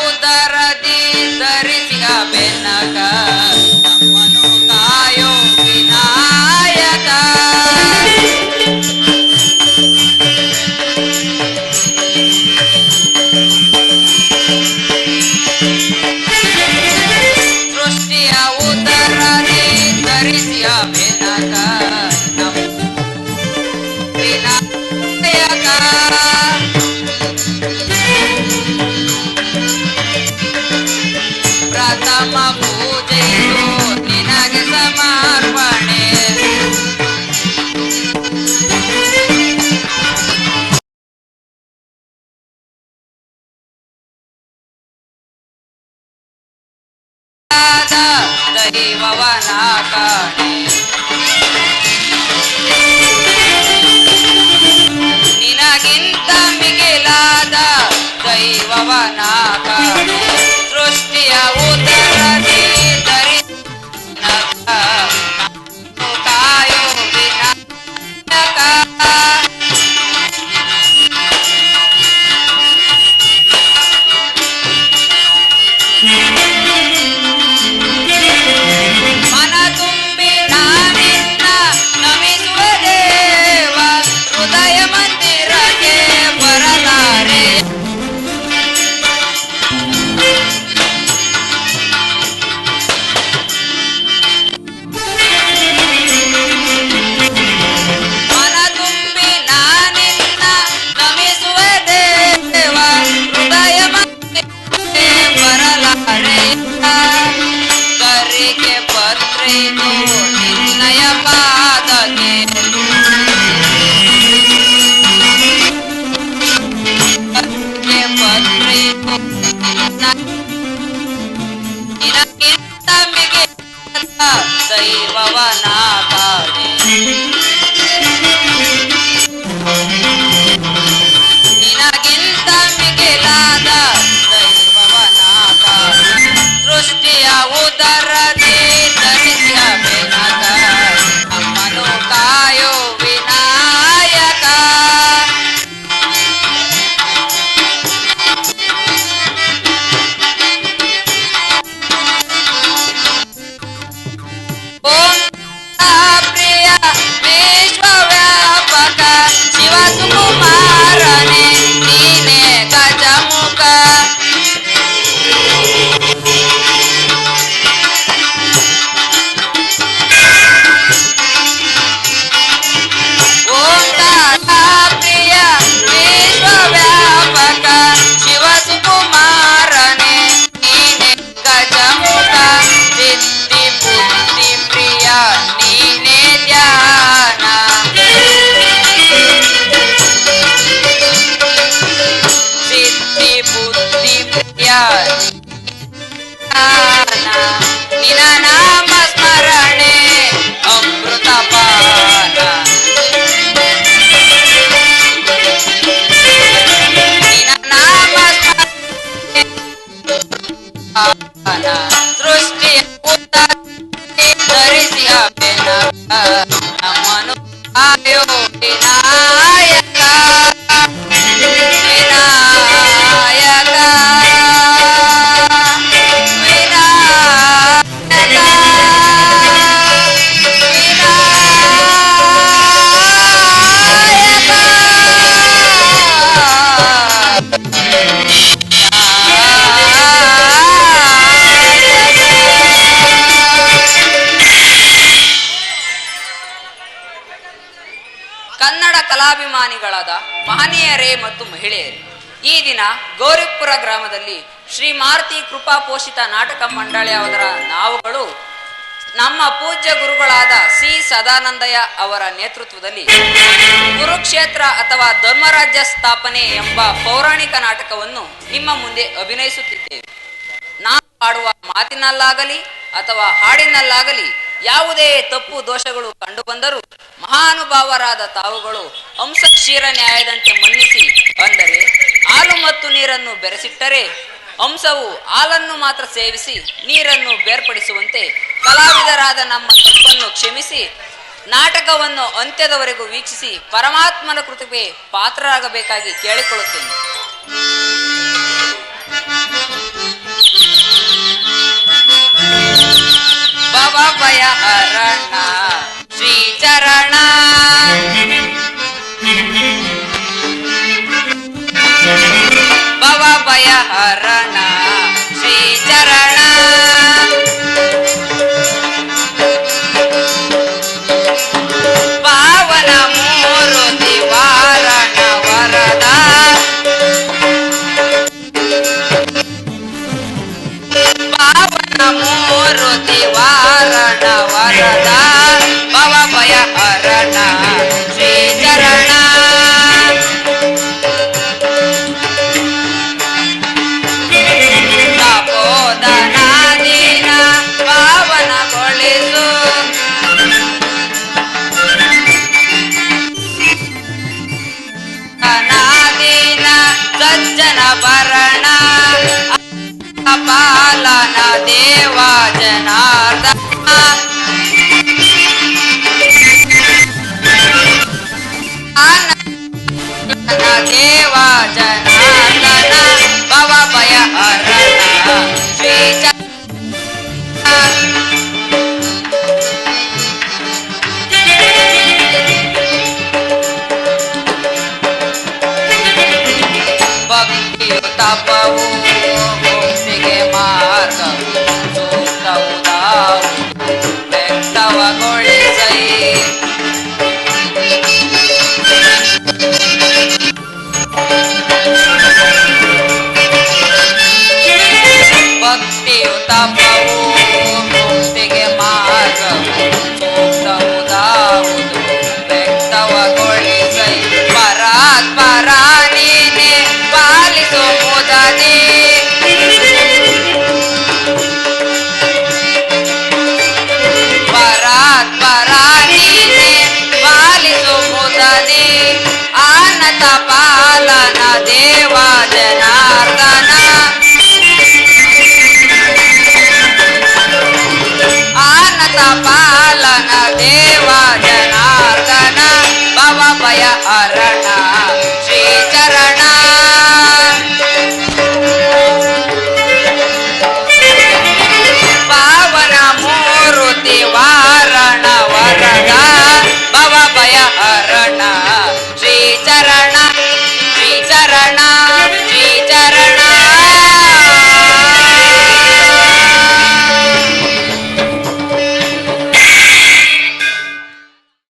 ಉದರದಿ ಧರಿಸಿಯ ಬೆನ್ನಕ ದೈವವನ ಕಾಣೆ ನಿನಗಿಂತ ದೈವವನ ಕಾಣೆ ಕನ್ನಡ ಕಲಾಭಿಮಾನಿಗಳಾದ ಮಹನೀಯರೇ ಮತ್ತು ಮಹಿಳೆಯರೇ, ಈ ದಿನ ಗೌರಿಪುರ ಗ್ರಾಮದಲ್ಲಿ ಶ್ರೀ ಮಾರುತಿ ಕೃಪಾ ಪೋಷಿತ ನಾಟಕ ಮಂಡಳಿಯವರ ನಾವುಗಳು, ನಮ್ಮ ಪೂಜ್ಯ ಗುರುಗಳಾದ ಸಿ ಸದಾನಂದಯ್ಯ ಅವರ ನೇತೃತ್ವದಲ್ಲಿ ಕುರುಕ್ಷೇತ್ರ ಅಥವಾ ಧರ್ಮರಾಜ್ಯ ಸ್ಥಾಪನೆ ಎಂಬ ಪೌರಾಣಿಕ ನಾಟಕವನ್ನು ನಿಮ್ಮ ಮುಂದೆ ಅಭಿನಯಿಸುತ್ತಿದ್ದೇವೆ. ನಾವು ಆಡುವ ಮಾತಿನಲ್ಲಾಗಲಿ ಅಥವಾ ಹಾಡಿನಲ್ಲಾಗಲಿ ಯಾವುದೇ ತಪ್ಪು ದೋಷಗಳು ಕಂಡುಬಂದರೂ ಮಹಾನುಭಾವರಾದ ತಾವುಗಳು ಹಂಸಕ್ಷೀರ ನ್ಯಾಯದಂತೆ ಮನ್ನಿಸಿ ಅಂದರೆ ಹಾಲು ಮತ್ತು ನೀರನ್ನು ಬೆರೆಸಿಟ್ಟರೆ ಹಂಸವು ಹಾಲನ್ನು ಮಾತ್ರ ಸೇವಿಸಿ ನೀರನ್ನು ಬೇರ್ಪಡಿಸುವಂತೆ ಕಲಾವಿದರಾದ ನಮ್ಮ ತಪ್ಪನ್ನು ಕ್ಷಮಿಸಿ ನಾಟಕವನ್ನು ಅಂತ್ಯದವರೆಗೂ ವೀಕ್ಷಿಸಿ ಪರಮಾತ್ಮನ ಕೃತಿಗೆ ಪಾತ್ರರಾಗಬೇಕಾಗಿ ಕೇಳಿಕೊಳ್ಳುತ್ತೇನೆ. ಬಾಬಾ ಬಯ श्रीचरणा वरणा पालना देवा जनार्दना। देवा जन